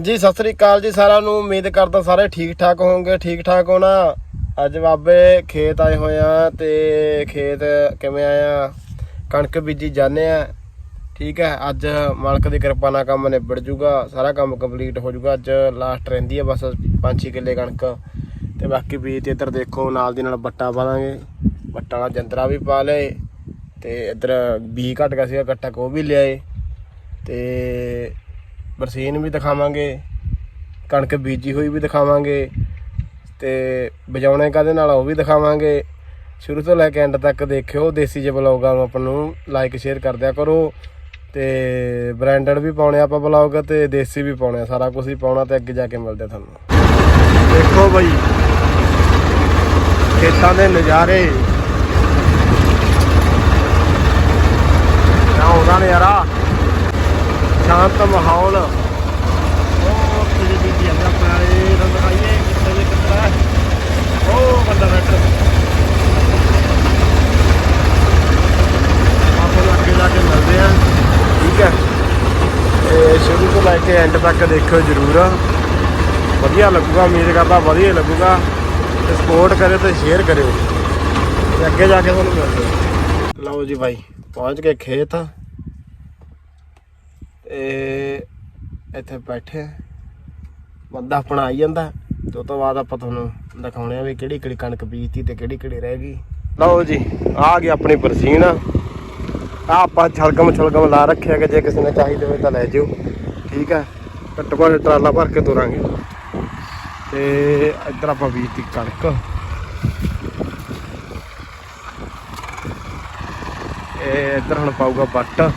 ਹਾਂਜੀ, ਸਤਿ ਸ੍ਰੀ ਅਕਾਲ ਜੀ ਸਾਰਿਆਂ ਨੂੰ। ਉਮੀਦ ਕਰਦਾ ਸਾਰੇ ਠੀਕ ਠਾਕ ਹੋਵੋਗੇ, ਠੀਕ ਠਾਕ ਹੋਣਾ। ਅੱਜ ਬਾਬੇ ਖੇਤ ਆਏ ਹੋਏ ਆ ਤੇ ਖੇਤ ਕਿਵੇਂ ਆਇਆ ਕਣਕ ਬੀਜੀ ਜਾਂਦੇ ਆ। ਠੀਕ ਹੈ, ਅੱਜ ਮਾਲਕ ਦੀ ਕਿਰਪਾ ਨਾਲ ਕੰਮ ਨਿਬੜ ਜੂਗਾ, ਸਾਰਾ ਕੰਮ ਕੰਪਲੀਟ ਹੋ ਜੂਗਾ। ਅੱਜ ਲਾਸਟ ਰਹਿੰਦੀ ਹੈ ਬਸ 5-6 ਕਿੱਲੇ ਕਣਕ। ਤੇ ਬਾਕੀ ਬੀਜ ਤੇ ਇੱਧਰ ਦੇਖੋ, ਨਾਲ ਦੀ ਨਾਲ ਬੱਟਾ ਪਾ ਦਾਂਗੇ। ਬੱਟਾ ਨਾਲ ਜੰਦਰਾ ਵੀ ਪਾ ਲਏ। ਤੇ ਇੱਧਰ ਬੀ ਘਟ ਗਿਆ ਸੀਗਾ, ਕੱਟਾ ਕੋ ਵੀ ਲਿਆਏ। ਤੇ ਬਰਸੀਨ ਵੀ ਦਿਖਾਵਾਂਗੇ ਕਣਕ ਬੀਜੀ ਹੋਈ ਵੀ ਦਿਖਾਵਾਂਗੇ ਤੇ ਵਜਾਉਣੇ ਕਾਦੇ ਨਾਲ ਉਹ ਵੀ ਦਿਖਾਵਾਂਗੇ। ਸ਼ੁਰੂ ਤੋਂ ਲੈ ਕੇ ਐਂਡ ਤੱਕ ਦੇਖਿਓ ਦੇਸੀ ਜੇ ਬਲੌਗਾਂ ਨੂੰ ਆਪਾਂ ਨੂੰ ਲਾਈਕ ਸ਼ੇਅਰ ਕਰ ਦਿਆ ਕਰੋ ਤੇ ਬ੍ਰਾਂਡਡ ਵੀ ਪਾਉਣੇ ਆਪਾਂ ਬਲੌਗ ਤੇ ਦੇਸੀ ਵੀ ਪਾਉਣੇ ਆ, ਸਾਰਾ ਕੁਝ ਹੀ ਪਾਉਣਾ ਤੇ ਅੱਗੇ ਜਾ ਕੇ ਮਿਲਦੇ ਆ ਤੁਹਾਨੂੰ। ਦੇਖੋ ਬਈ ਖੇਤਾਂ ਦੇ ਨਜ਼ਾਰੇ। ਨਾ ਉਹਦਾ ਨਜ਼ਾਰਾ ਸ਼ਾਂਤ ਮਾਹੌਲ। ਉਹ ਤੇਰੀ ਬੀਬੀ ਆ ਆਪਣਾ ਇਹ ਰੰਗ ਦਿਖਾਈਏ ਕਿੱਥੇ ਦੇ ਕਿੱਥੇ ਹੈ। ਉਹ ਬੰਦਾ ਬੈਠਾ ਆਪਾਂ ਨੂੰ ਅੱਗੇ ਜਾ ਕੇ ਮਿਲਦੇ ਆ। ਠੀਕ ਹੈ। ਤੇ ਸ਼ੁਰੂ ਤੋਂ ਲੈ ਕੇ ਐਂਡ ਤੱਕ ਦੇਖਿਓ ਜਰੂਰ। ਵਧੀਆ ਲੱਗੂਗਾ ਉਮੀਦ ਕਰਦਾ ਵਧੀਆ ਲੱਗੂਗਾ। ਤੇ ਸਪੋਰਟ ਕਰਿਓ ਤੇ ਸ਼ੇਅਰ ਕਰਿਓ। ਤੇ ਅੱਗੇ ਜਾ ਕੇ ਤੁਹਾਨੂੰ ਮਿਲਦੇ। ਲਓ ਜੀ ਭਾਈ ਪਹੁੰਚ ਗਏ ਖੇਤ। ਤੇ ਇੱਥੇ ਬੈਠੇ ਆ। ਬੰਦਾ ਆਪਣਾ ਆਈ ਜਾਂਦਾ ਤੇ ਉਸ ਤੋਂ ਬਾਅਦ ਆਪਾਂ ਤੁਹਾਨੂੰ ਦਿਖਾਉਣੇ ਆ ਵੀ ਕਿਹੜੀ ਕਿਹੜੀ ਕਣਕ ਬੀਜਤੀ ਤੇ ਕਿਹੜੀ ਕਿਹੜੀ ਰਹਿ ਗਈ। ਲਓ ਜੀ, ਆ ਗਈ ਆਪਣੀ ਬਰਸੀਨ। ਆ ਆਪਾਂ ਛਲਗਮ ਛਲਗਮ ਲਾ ਰੱਖਿਆ ਕਿ ਜੇ ਕਿਸੇ ਨੇ ਚਾਹੀਦੇ ਹੋਵੇ ਤਾਂ ਲੈ ਜਿਓ। ਠੀਕ ਹੈ ਘੱਟੋ ਘੱਟ ਟਰਾਲਾ ਭਰ ਕੇ ਤੁਰਾਂਗੇ। ਤੇ ਇੱਧਰ ਆਪਾਂ ਬੀਜਤੀ ਕਣਕ। ਇਹ ਇੱਧਰ ਹੁਣ ਪਾਊਗਾ ਬੱਟ ਆ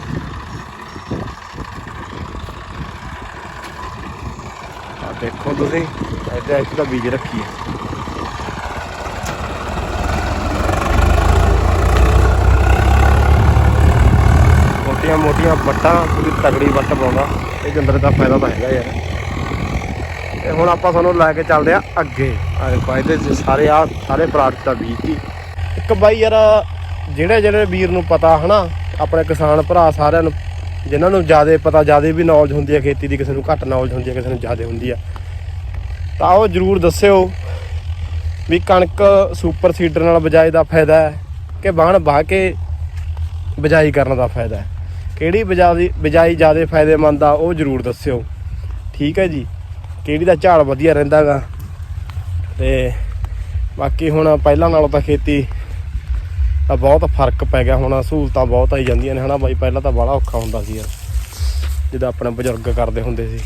ਦੇਖੋ ਤੁਸੀਂ ਇੱਥੇ ਇੱਥੇ ਤਾਂ ਬੀਜ ਰੱਖੀ ਹੈ ਮੋਟੀਆਂ ਮੋਟੀਆਂ ਵੱਟਾਂ ਪੂਰੀ ਤਗੜੀ ਵੱਟ ਪਾਉਂਦਾ ਇਹ ਜੰਦਰ ਦਾ ਫਾਇਦਾ ਤਾਂ ਹੈਗਾ ਯਾਰ ਤੇ ਹੁਣ ਆਪਾਂ ਤੁਹਾਨੂੰ ਲੈ ਕੇ ਚੱਲਦੇ ਆ ਅੱਗੇ। ਆ ਦੇਖੋ, ਇਹਦੇ ਸਾਰੇ ਆ ਸਾਰੇ ਪ੍ਰੋਡਕਟ ਦਾ ਬੀਜ ਸੀ ਇੱਕ ਬਾਈ ਯਾਰ, ਜਿਹੜੇ ਜਿਹੜੇ ਵੀਰ ਨੂੰ ਪਤਾ ਹਨਾ, ਆਪਣੇ ਕਿਸਾਨ ਭਰਾ ਸਾਰਿਆਂ ਨੂੰ ਜਿਨ੍ਹਾਂ ਨੂੰ ਜ਼ਿਆਦਾ ਪਤਾ, ਜ਼ਿਆਦਾ ਵੀ ਨੌਲੇਜ ਹੁੰਦੀ ਹੈ ਖੇਤੀ ਦੀ, ਕਿਸੇ ਨੂੰ ਘੱਟ ਨੌਲੇਜ ਹੁੰਦੀ ਹੈ ਕਿਸੇ ਨੂੰ ਜ਼ਿਆਦਾ ਹੁੰਦੀ ਹੈ ਤਾਂ ਉਹ ਜਰੂਰ ਦੱਸਿਓ ਵੀ ਕਣਕ ਸੁਪਰ ਸੀਡਰ ਨਾਲ ਬਜਾਈ ਦਾ ਫਾਇਦਾ ਹੈ ਕਿ ਬਾਣ ਵਾਹ ਕੇ ਬਜਾਈ ਕਰਨ ਦਾ ਫਾਇਦਾ ਹੈ? ਕਿਹੜੀ ਬਜਾਈ ਬਜਾਈ ਜ਼ਿਆਦਾ ਫਾਇਦੇਮੰਦ ਆ, ਉਹ ਜਰੂਰ ਦੱਸਿਓ। ਠੀਕ ਹੈ ਜੀ? ਕਿਹੜੀ ਦਾ ਝਾੜ ਵਧੀਆ ਰਹਿੰਦਾਗਾ? ਤੇ ਬਾਕੀ ਹੁਣ ਪਹਿਲਾਂ ਨਾਲੋਂ ਤਾਂ ਖੇਤੀ ਤਾਂ ਬਹੁਤ ਫ਼ਰਕ ਪੈ ਗਿਆ। ਹੁਣ ਸਹੂਲਤਾਂ ਬਹੁਤ ਆਈ ਜਾਂਦੀਆਂ ਨੇ, ਹਨਾ ਬਾਈ? ਪਹਿਲਾਂ ਤਾਂ ਬੜਾ ਔਖਾ ਹੁੰਦਾ ਸੀ ਯਾਰ, ਜਿੱਦਾਂ ਆਪਣੇ ਬਜ਼ੁਰਗ ਕਰਦੇ ਹੁੰਦੇ ਸੀ।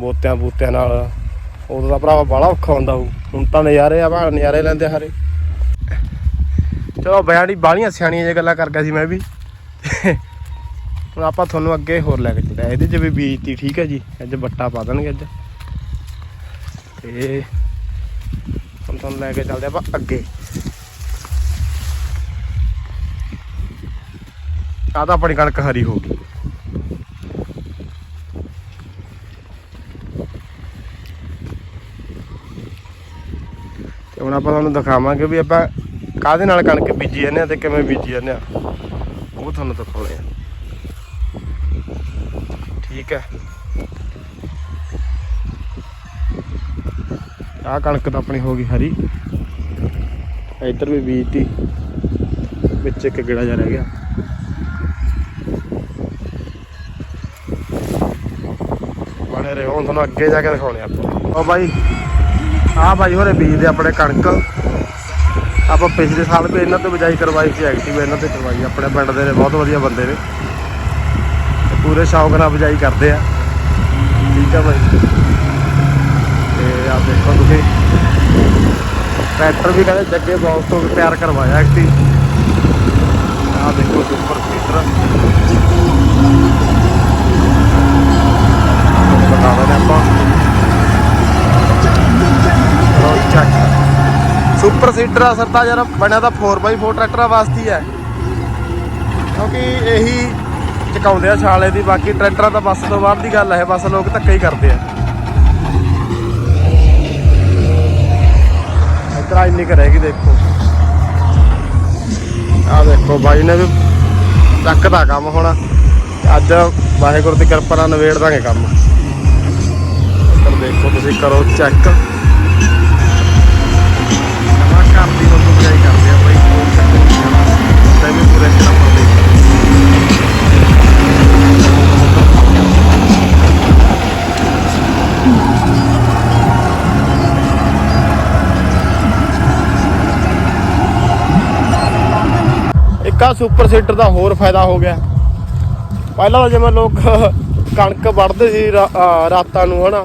ਬੋਤਿਆਂ ਬੂਤਿਆਂ ਨਾਲ, ਉਦੋਂ ਦਾ ਭਰਾਵਾ ਬੜਾ ਔਖਾ ਹੁੰਦਾ ਹੋਊ ਹੁਣ ਤਾਂ ਨਜ਼ਾਰੇ ਆ, ਭਾ, ਨਜ਼ਾਰੇ ਲੈਂਦੇ ਹਾਰੇ ਚਲੋ, ਬਿਆਨੀ ਬਾਲੀਆਂ ਸਿਆਣੀਆਂ ਜੇ ਗੱਲਾਂ ਕਰ ਗਿਆ ਸੀ ਮੈਂ ਵੀ। ਹੁਣ ਆਪਾਂ ਤੁਹਾਨੂੰ ਅੱਗੇ ਹੋਰ ਲੈ ਕੇ ਚੱਲਦੇ ਇਹਦੇ 'ਚ ਵੀ ਬੀਜਤੀ, ਠੀਕ ਹੈ ਜੀ? ਅੱਜ ਬੱਟਾ ਪਾ ਦੇਣਗੇ ਅੱਜ। ਤੇ ਹੁਣ ਤੁਹਾਨੂੰ ਲੈ ਕੇ ਚੱਲਦੇ ਆਪਾਂ ਅੱਗੇ। ਆ ਤਾਂ ਆਪਣੀ ਕਣਕ ਹਰੀ ਹੋ ਗਈ। ਤੇ ਹੁਣ ਆਪਾਂ ਤੁਹਾਨੂੰ ਦਿਖਾਵਾਂਗੇ ਵੀ ਆਪਾਂ ਕਾਹਦੇ ਨਾਲ ਕਣਕ ਬੀਜੀ ਜਾਂਦੇ ਆ ਤੇ ਕਿਵੇਂ ਬੀਜੀ ਜਾਂਦੇ ਆ। ਉਹ ਤੁਹਾਨੂੰ ਦਿਖਾਉਣੇ ਆ। ਠੀਕ ਹੈ। ਆ ਕਣਕ ਤਾਂ ਆਪਣੀ ਹੋ ਗਈ ਹਰੀ। ਇੱਧਰ ਵੀ ਬੀਜਤੀ। ਵਿੱਚ ਇੱਕ ਗਿੜਾ ਜਾ ਰਹਿ ਗਿਆ। ਬਣੇ ਹੁਣ ਤੁਹਾਨੂੰ ਅੱਗੇ ਜਾ ਕੇ ਦਿਖਾਉਣੇ ਆਪਾਂ। ਉਹ ਬਾਈ ਆ ਬਾਈ ਹੋਰੇ ਬੀਜਦੇ ਆਪਣੇ ਕਣਕ। ਆਪਾਂ ਪਿਛਲੇ ਸਾਲ ਵੀ ਇਹਨਾਂ ਤੋਂ ਬਿਜਾਈ ਕਰਵਾਈ ਸੀ ਐਕਟਿਵ ਇਹਨਾਂ ਤੇ ਕਰਵਾਈ ਆਪਣੇ ਪਿੰਡ ਦੇ ਨੇ, ਬਹੁਤ ਵਧੀਆ ਬੰਦੇ ਨੇ। ਪੂਰੇ ਸ਼ੌਕ ਨਾਲ ਬਿਜਾਈ ਕਰਦੇ ਆ। ਠੀਕ ਆ ਬਾਈ। ਤੇ ਆ ਦੇਖੋ ਤੁਸੀਂ। ਟਰੈਕਟਰ ਵੀ ਕਹਿੰਦੇ ਜੱਗੇ ਬਾਕਸ ਤੋਂ ਤਿਆਰ ਕਰਵਾਇਆ ਐਕਟਿਵ ਆਹ ਦੇਖੋ ਸੁਪਰ ਸੀਟਰ ਬਤਾ ਚੱਕ ਸੁਪਰ ਸੀਟਰ ਅਸਰ ਤਾਂ ਯਾਰ ਬਣਿਆ ਤਾਂ 4x4 ਟਰੈਕਟਰਾਂ ਵਾਸਤੇ ਹੈ ਕਿਉਂਕਿ ਇਹੀ ਚਕਾਉਂਦੇ ਆ ਛਾਲੇ ਦੀ, ਬਾਕੀ ਟਰੈਕਟਰਾਂ ਤਾਂ ਬੱਸ ਤੋਂ ਬਾਅਦ ਦੀ ਗੱਲ ਹੈ ਬਸ ਲੋਕ ਧੱਕਾ ਹੀ ਕਰਦੇ ਆ। ਇਤਰਾ ਇੰਨੀ ਕੁ ਰਹਿ ਗਈ, ਦੇਖੋ। ਆ ਦੇਖੋ ਬਾਈ ਨੇ ਵੀ ਚੱਕਦਾ ਕੰਮ ਹੋਣਾ। ਅੱਜ ਵਾਹਿਗੁਰੂ ਦੀ ਕਿਰਪਾ ਨਾਲ ਨਵੇੜ ਦਾਂਗੇ ਕੰਮ। ਦੇਖੋ ਤੁਸੀਂ ਕਰੋ ਚੈੱਕ। ਨਵਾਂ ਘਰ ਦੀ ਵੱਲੋਂ ਬਜਾਈ ਕਰਦੇ ਆ ਬਾਈ ਤੇ ਵੀ ਪੂਰੇ ਇੱਕ ਨੰਬਰ ਦੇ ਇੱਕ ਸੁਪਰ ਸੀਟਰ ਦਾ ਹੋਰ ਫਾਇਦਾ ਹੋ ਗਿਆ। ਪਹਿਲਾਂ ਤਾਂ ਜਿਵੇਂ ਲੋਕ ਕਣਕ ਵੱਢਦੇ ਸੀ ਰਾਤਾਂ ਨੂੰ, ਹਨਾ।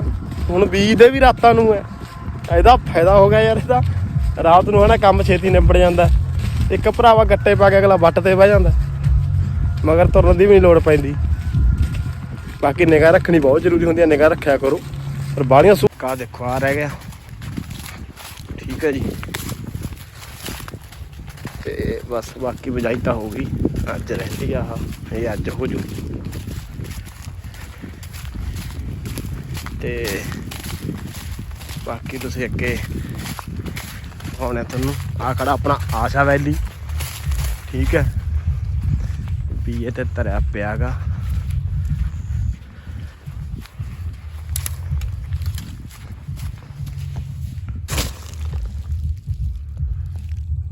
ਹੁਣ ਬੀਜਦੇ ਵੀ ਰਾਤਾਂ ਨੂੰ ਹੈ ਇਹਦਾ ਫਾਇਦਾ ਹੋ ਗਿਆ ਯਾਰ ਇਹਦਾ। ਰਾਤ ਨੂੰ ਹਨਾ ਕੰਮ ਛੇਤੀ ਨਿਬੜ ਜਾਂਦਾ। ਇੱਕ ਭਰਾਵਾ ਗੱਟੇ ਪਾ ਕੇ ਅਗਲਾ ਵੱਟ ਤੇ ਬਹਿ ਜਾਂਦਾ। ਮਗਰ ਤੁਰਨ ਦੀ ਵੀ ਨਹੀਂ ਲੋੜ ਪੈਂਦੀ। ਬਾਕੀ ਨਿਗਾਹ ਰੱਖਣੀ ਬਹੁਤ ਜ਼ਰੂਰੀ ਹੁੰਦੀ ਹੈ ਨਿਗਾਹ ਰੱਖਿਆ ਕਰੋ। ਪਰ ਬਾਲੀਆਂ ਸੁੱਕਾ ਦੇਖੋ ਆ ਰਹਿ ਗਿਆ। ਠੀਕ ਹੈ ਜੀ। ਤੇ ਬਸ ਬਾਕੀ ਬਜਾਈ ਤਾਂ ਹੋ ਗਈ। ਅੱਜ ਰਹਿੰਦੀ ਆ ਇਹ ਅੱਜ ਹੋ ਜੂ। ਤੇ ਬਾਕੀ ਤੁਸੀਂ ਅੱਗੇ ਆਉਣਾ ਤੁਹਾਨੂੰ। ਆ ਖੜਾ ਆਪਣਾ ਆਸ਼ਾ ਵੈਲੀ। ਠੀਕ ਹੈ। ਵੀ ਇਹ ਤੇ ਧਰਿਆ ਪਿਆਗਾ।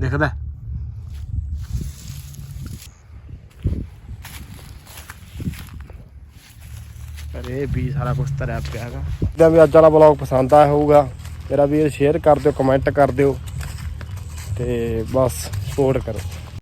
ਦਿਖਦਾ ਅਰੇ ਵੀ ਸਾਰਾ ਕੁਝ ਧਰਿਆ ਪਿਆ ਹੈਗਾ। ਜਿੱਦਾਂ ਵੀ ਅੱਜ ਵਾਲਾ ਵਲੌਗ ਪਸੰਦ ਆਇਆ ਹੋਊਗਾ, ਮੇਰਾ ਵੀਰ ਸ਼ੇਅਰ ਕਰ ਦਿਓ ਕਮੈਂਟ ਕਰ ਦਿਓ ਤੇ ਬਸ ਸਪੋਰਟ ਕਰੋ।